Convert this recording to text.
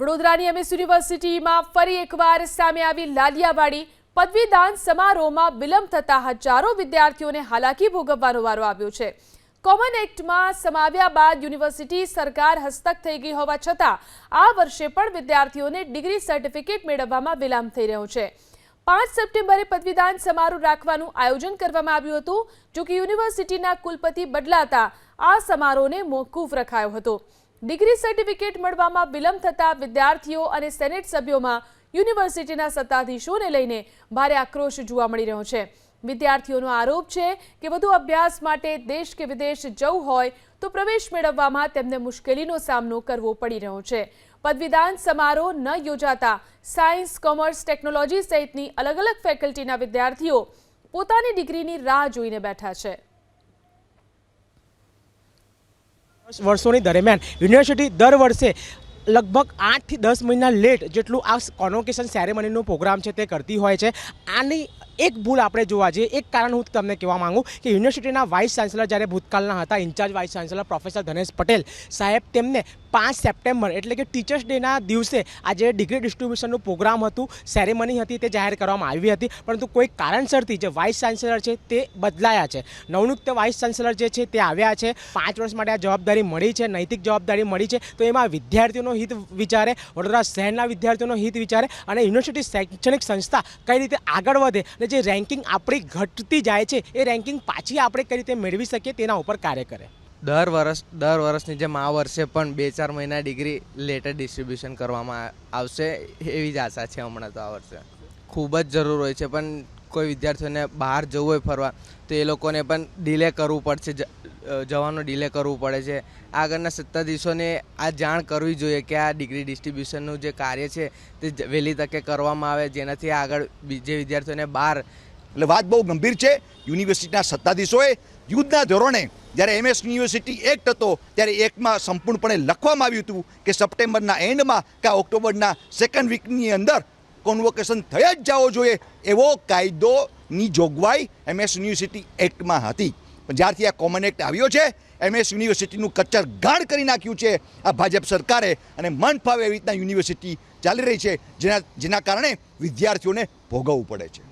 વડોદરાની એમએસ યુનિવર્સિટીમાં ફરી એકવાર સામે આવી લાલિયાવાડી પદવીદાન સમારોહમાં વિલંબ થતા હજારો વિદ્યાર્થીઓને હાલાકી ભોગવવાનો વારો આવ્યો છે. કોમન એક્ટમાં સમાવ્યા બાદ યુનિવર્સિટી સરકાર હસ્તક થઈ ગઈ હોવા છતાં આ વર્ષે પણ વિદ્યાર્થીઓને ડિગ્રી સર્ટિફિકેટ મેળવવામાં વિલંબ થઈ રહ્યો છે. પાંચ સપ્ટેમ્બરે પદવીદાન સમારોહ રાખવાનું આયોજન કરવામાં આવ્યું હતું જો કે યુનિવર્સિટીના કુલપતિ બદલાતા આ સમારોહને મોકૂફ રખાયો હતો. ડિગ્રી સર્ટિફિકેટ મળવામાં વિલંબ થતા વિદ્યાર્થીઓ અને સેનેટ સભ્યોમાં યુનિવર્સિટીના સત્તાધીશોને લઈને ભારે આક્રોશ જોવા મળી રહ્યો છે. વિદ્યાર્થીઓનો આરોપ છે કે વધુ અભ્યાસ માટે દેશ કે વિદેશ જવું હોય તો પ્રવેશ મેળવવામાં તેમને મુશ્કેલીનો સામનો કરવો પડી રહ્યો છે. પદવીદાન સમારોહ ન યોજાતા સાયન્સ, કોમર્સ, ટેકનોલોજી સહિતની અલગ અલગ ફેકલ્ટીના વિદ્યાર્થીઓ પોતાની ડિગ્રીની રાહ જોઈને બેઠા છે. વર્ષોની દરમિયાન યુનિવર્સિટી દર વર્ષે લગભગ આઠથી દસ મહિના લેટ જેટલું આ કોન્વોકેશન સેરેમનીનો પ્રોગ્રામ છે તે કરતી હોય છે. આની એક ભૂલ આપણે જોવા જઈએ, એક કારણ હું તમને કહેવા માગું કે યુનિવર્સિટીના વાઇસ ચાન્સેલર જ્યારે ભૂતકાળના હતા, in-charge vice chancellor professor Dhanesh Patel સાહેબ તેમને પાંચ સપ્ટેમ્બર એટલે કે ટીચર્સ ડેના દિવસે આજે ડિગ્રી ડિસ્ટ્રીબ્યુશનનું પ્રોગ્રામ હતું સેરેમની હતી, તે જાહેર કરવામાં આવી હતી. પરંતુ કોઈ કારણસરથી જે વાઇસ ચાન્સલર છે તે બદલાયા છે. નવનિયુક્ત વાઇસ ચાન્સલર જે છે તે આવ્યા છે. પાંચ વર્ષ માટે આ જવાબદારી મળી છે, નૈતિક જવાબદારી મળી છે. તો એમાં વિદ્યાર્થીઓનો હિત વિચારે, વડોદરા શહેરના વિદ્યાર્થીઓનો હિત વિચારે અને યુનિવર્સિટી શૈક્ષણિક સંસ્થા કઈ રીતે આગળ વધે અને જે રેન્કિંગ આપણી ઘટતી જાય છે, એ રેન્કિંગ પાછી આપણે કઈ રીતે મેળવી શકીએ તેના ઉપર કાર્ય કરે. દર વર્ષ દર વર્ષની જેમ આ વર્ષે પણ બે ચાર મહિના ડિગ્રી લેટર ડિસ્ટ્રીબ્યુશન કરવામાં આવશે એવી જ આશા છે હમણાં તો આ વર્ષે. ખૂબ જ જરૂર હોય છે, પણ કોઈ વિદ્યાર્થીઓને બહાર જવું હોય ફરવા, તો એ લોકોને પણ ડિલે કરવું પડશે જવાનું ડિલે કરવું પડે છે. આગળના સત્તાધીશોને આ જાણ કરવી જોઈએ કે આ ડિગ્રી ડિસ્ટ્રીબ્યુશનનું જે કાર્ય છે, તે વહેલી તકે કરવામાં આવે, જેનાથી આગળ બીજે વિદ્યાર્થીઓને બહાર એટલે વાત બહુ ગંભીર છે. યુનિવર્સિટીના સત્તાધીશોએ યુદ્ધના ધોરણે જ્યારે એમએસ યુનિવર્સિટી એક્ટ હતો, ત્યારે એક્ટમાં સંપૂર્ણપણે લખવામાં આવ્યું હતું કે સપ્ટેમ્બરના એન્ડમાં કે ઓક્ટોબરના સેકન્ડ વીકની અંદર કોન્વોકેશન થઈ જ જવો જોઈએ એવો કાયદોની જોગવાઈ એમએસ યુનિવર્સિટી એક્ટમાં હતી. પણ જ્યારથી આ કોમન એક્ટ આવ્યો છે, એમએસ યુનિવર્સિટીનું કચ્ચર ગાઢ કરી નાખ્યું છે આ ભાજપ સરકારે અને મન ફાવે એવી રીતના યુનિવર્સિટી ચાલી રહી છે, જેના જેના કારણે વિદ્યાર્થીઓને ભોગવવું પડે છે.